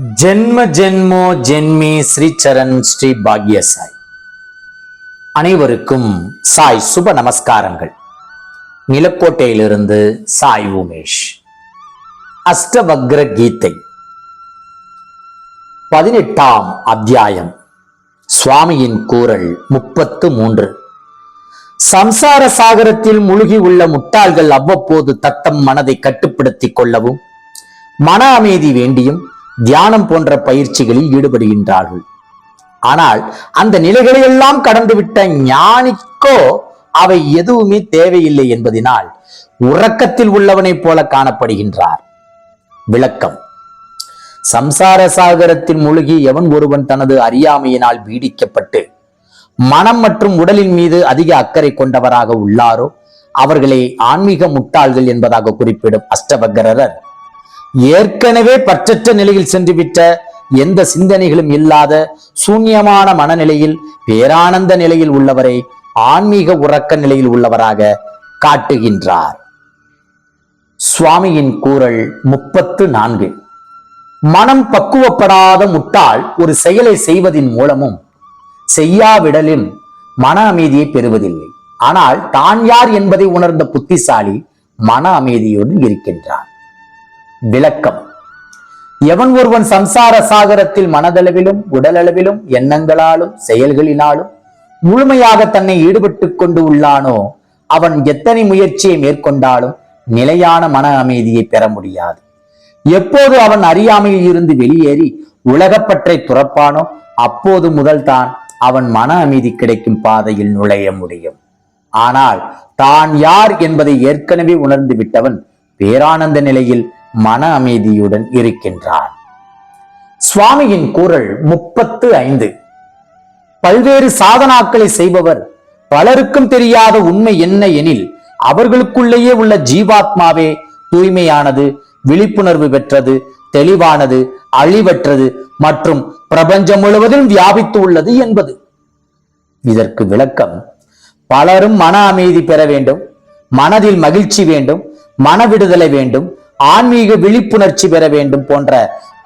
ஜென்ம ஜென்மோ ஜென்மி ஸ்ரீ சரண் ஸ்ரீ பாக்ய சாய் அனைவருக்கும் சாய் சுப நமஸ்காரங்கள். நிலக்கோட்டையிலிருந்து சாய் உமேஷ். அஷ்டவக்ர கீதை. பதினெட்டாம் அத்தியாயம். சுவாமியின் கூறல் முப்பத்து மூன்று. சம்சார சாகரத்தில் முழுகி உள்ள முட்டாள்கள் அவ்வப்போது தத்தம் மனதை கட்டுப்படுத்திக் கொள்ளவும் மன அமைதி வேண்டியும் தியானம் போன்ற பயிற்சிகளில் ஈடுபடுகின்றார்கள். ஆனால் அந்த நிலைகளையெல்லாம் கடந்துவிட்ட ஞானிக்கோ அவை எதுவுமே தேவையில்லை என்பதனால் உறக்கத்தில் உள்ளவனைப் போல காணப்படுகின்றார். விளக்கம். சம்சார சாகரத்தில் மூழ்கி எவன் ஒருவன் தனது அறியாமையினால் பீடிக்கப்பட்டு மனம் மற்றும் உடலின் மீது அதிக அக்கறை கொண்டவராக உள்ளாரோ அவர்களை ஆன்மீக முட்டாள்கள் என்பதாக குறிப்பிடும் அஷ்டவக்கரர் ஏற்கனவே பற்றற்ற நிலையில் சென்றுவிட்ட எந்த சிந்தனைகளும் இல்லாத சூன்யமான மனநிலையில் பேரானந்த நிலையில் உள்ளவரை ஆன்மீக உறக்க நிலையில் உள்ளவராக காட்டுகின்றார். சுவாமியின் கூறல் முப்பத்து நான்கு. மனம் பக்குவப்படாத முட்டாள் ஒரு செயலை செய்வதின் மூலமும் செய்யாவிடலும் மன அமைதியை பெறுவதில்லை. ஆனால் தான் யார் என்பதை உணர்ந்த புத்திசாலி மன அமைதியுடன் இருக்கின்றான். விளக்கம். எவன் ஒருவன் சம்சார சாகரத்தில் மனதளவிலும் உடலளவிலும் எண்ணங்களாலும் செயல்களினாலும் முழுமையாக தன்னை ஈடுபட்டுக் கொண்டு உள்ளானோ அவன் எத்தனை முயற்சியை மேற்கொண்டாலும் நிலையான மன அமைதியை பெற முடியாது. எப்போது அவன் அறியாமையில் இருந்து வெளியேறி உலகப்பற்றை துறப்பானோ அப்போது முதல்தான் அவன் மன அமைதி கிடைக்கும் பாதையில் நுழைய முடியும். ஆனால் தான் யார் என்பதை ஏற்கனவே உணர்ந்து விட்டவன் பேரானந்த நிலையில் மன அமைதியுடன் இருக்கின்றான். சுவாமியின் குரல் முப்பத்து ஐந்து. பல்வேறு சாதனாக்களை செய்பவர் பலருக்கும் தெரியாத உண்மை என்ன எனில் அவர்களுக்குள்ளேயே உள்ள ஜீவாத்மாவே தூய்மையானது விழிப்புணர்வு பெற்றது தெளிவானது அழிவற்றது மற்றும் பிரபஞ்சம் முழுவதும் வியாபித்து உள்ளது என்பது. இதற்கு விளக்கம் பலரும் மன அமைதி பெற வேண்டும் மனதில் மகிழ்ச்சி வேண்டும் மன விடுதலை வேண்டும் ஆன்மீக விழிப்புணர்ச்சி பெற வேண்டும் போன்ற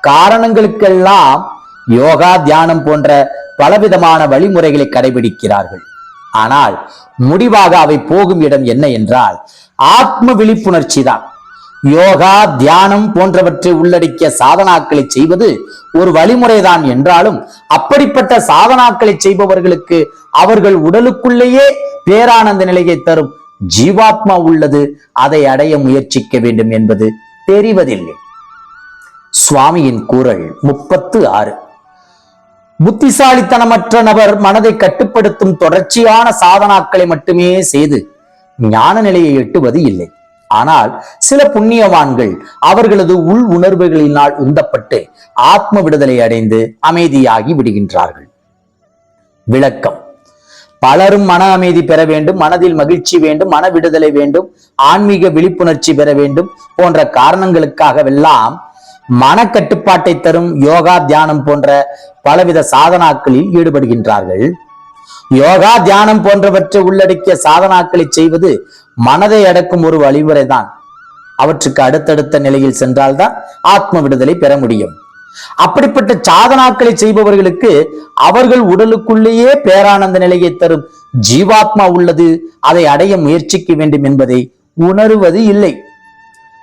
காரணங்களுக்கெல்லாம் யோகா தியானம் போன்ற பலவிதமான வழிமுறைகளை கடைபிடிக்கிறார்கள். ஆனால் முடிவாக அவை போகும் இடம் என்ன என்றால் ஆத்ம விழிப்புணர்ச்சி தான். யோகா தியானம் போன்றவற்றை உள்ளடக்கிய சாதனாக்களை செய்வது ஒரு வழிமுறைதான் என்றாலும் அப்படிப்பட்ட சாதனாக்களை செய்பவர்களுக்கு அவர்கள் உடலுக்குள்ளேயே பேரானந்த நிலையை தரும் ஜீவாத்மா உள்ளது. அதை அடைய முயற்சிக்க வேண்டும் என்பது தெரிவதில்லை. சுவாமியின் கூறல் முப்பத்து ஆறு. புத்திசாலித்தனமற்ற நபர் மனதை கட்டுப்படுத்தும் தொடர்ச்சியான சாதனாக்களை மட்டுமே செய்து ஞான நிலையை எட்டுவது இல்லை. ஆனால் சில புண்ணியவான்கள் அவர்களது உள் உணர்வுகளினால் உந்தப்பட்டு ஆத்ம விடுதலை அடைந்து அமைதியாகி விடுகின்றார்கள். விளக்கம். பலரும் மன அமைதி பெற வேண்டும் மனதில் மகிழ்ச்சி வேண்டும் மன விடுதலை வேண்டும் ஆன்மீக விழிப்புணர்ச்சி பெற வேண்டும் போன்ற காரணங்களுக்காகவெல்லாம் மனக்கட்டுப்பாட்டை தரும் யோகா தியானம் போன்ற பலவித சாதனாக்களில் ஈடுபடுகின்றார்கள். யோகா தியானம் போன்றவற்றை உள்ளடக்கிய சாதனாக்களை செய்வது மனதை அடக்கும் ஒரு வழிமுறைதான். அவற்றுக்கு அடுத்தடுத்த நிலையில் சென்றால்தான் ஆத்ம விடுதலை பெற முடியும். அப்படிப்பட்ட சாதனாக்களை செய்பவர்களுக்கு அவர்கள் உடலுக்குள்ளேயே பேரானந்த நிலையை தரும் ஜீவாத்மா உள்ளது. அதை அடைய முயற்சிக்க வேண்டும் என்பதை உணருவது இல்லை.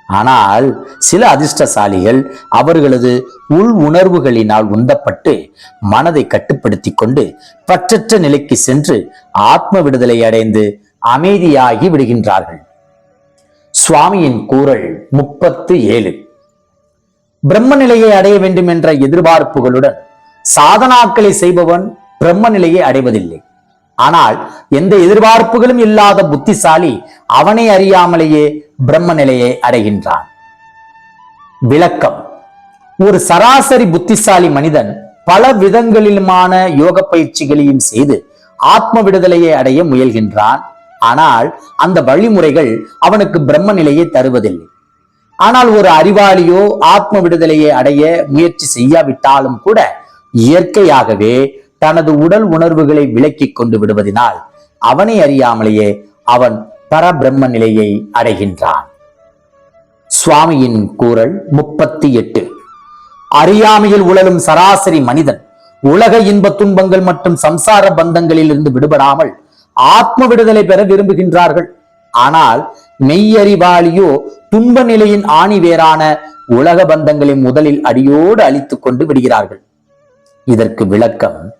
ஆனால் சில அதிர்ஷ்டசாலிகள் அவர்களது உள் உணர்வுகளினால் உந்தப்பட்டு மனதை கட்டுப்படுத்தி கொண்டு பற்றற்ற நிலைக்கு சென்று ஆத்ம விடுதலை அடைந்து அமைதியாகி விடுகின்றார்கள். சுவாமியின் கூறல் முப்பத்து ஏழு. பிரம்ம நிலையை அடைய வேண்டும் என்ற எதிர்பார்ப்புகளுடன் சாதனாக்களை செய்பவன் பிரம்ம நிலையை அடைவதில்லை. ஆனால் எந்த எதிர்பார்ப்புகளும் இல்லாத புத்திசாலி அவனை அறியாமலேயே பிரம்ம நிலையை அடைகின்றான். விளக்கம். ஒரு சராசரி புத்திசாலி மனிதன் பல விதங்களிலுமான யோக பயிற்சிகளையும் செய்து ஆத்ம விடுதலையை அடைய முயல்கின்றான். ஆனால் அந்த வழிமுறைகள் அவனுக்கு பிரம்ம நிலையை தருவதில்லை. ஆனால் ஒரு அறிவாளியோ ஆத்ம விடுதலையை அடைய முயற்சி செய்யாவிட்டாலும் கூட இயற்கையாகவே தனது உடல் உணர்வுகளை விலக்கிக் கொண்டு விடுவதனால் அவனை அறியாமலேயே அவன் பரபிரம்ம நிலையை அடைகின்றான். சுவாமியின் கூறல் முப்பத்தி எட்டு. அறியாமையில் உழலும் சராசரி மனிதன் உலக இன்ப துன்பங்கள் மற்றும் சம்சார பந்தங்களில் இருந்து விடுபடாமல் ஆத்ம விடுதலை பெற விரும்புகின்றார்கள். ஆனால் மெய்யறிவாளியோ துன்ப நிலையின் ஆணி வேறான உலக பந்தங்களை முதலில் அடியோடு அழித்துக் கொண்டு விடுகிறார்கள். இதற்கு விளக்கம்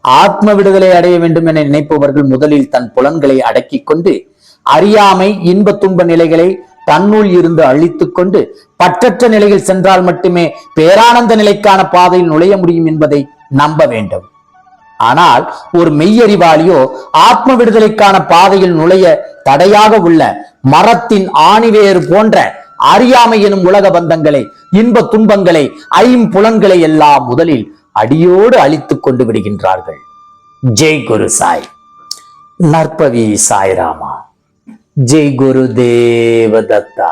ஆத்ம விடுதலை அடைய வேண்டும் என நினைப்பவர்கள் முதலில் தன் புலன்களை அடக்கிக் கொண்டு அறியாமை இன்ப துன்ப நிலைகளை தன்னுள் இருந்து அழித்துக் கொண்டு பற்றற்ற நிலையில் சென்றால் மட்டுமே பேரானந்த நிலைக்கான பாதையில் நுழைய முடியும் என்பதை நம்ப வேண்டும். ஆனால் ஒரு மெய்யறிவாளியோ ஆத்ம விடுதலைக்கான பாதையில் நுழைய தடையாக உள்ள மரத்தின் ஆணிவேறு போன்ற அறியாமை எனும் உலக பந்தங்களை இன்ப துன்பங்களை ஐம்புலன்களை எல்லாம் முதலில் அடியோடு அழித்துக் கொண்டு விடுகின்றார்கள். ஜெய் குரு சாய். நற்பவி சாய்ராமா ஜெய் குரு தேவதத்தா.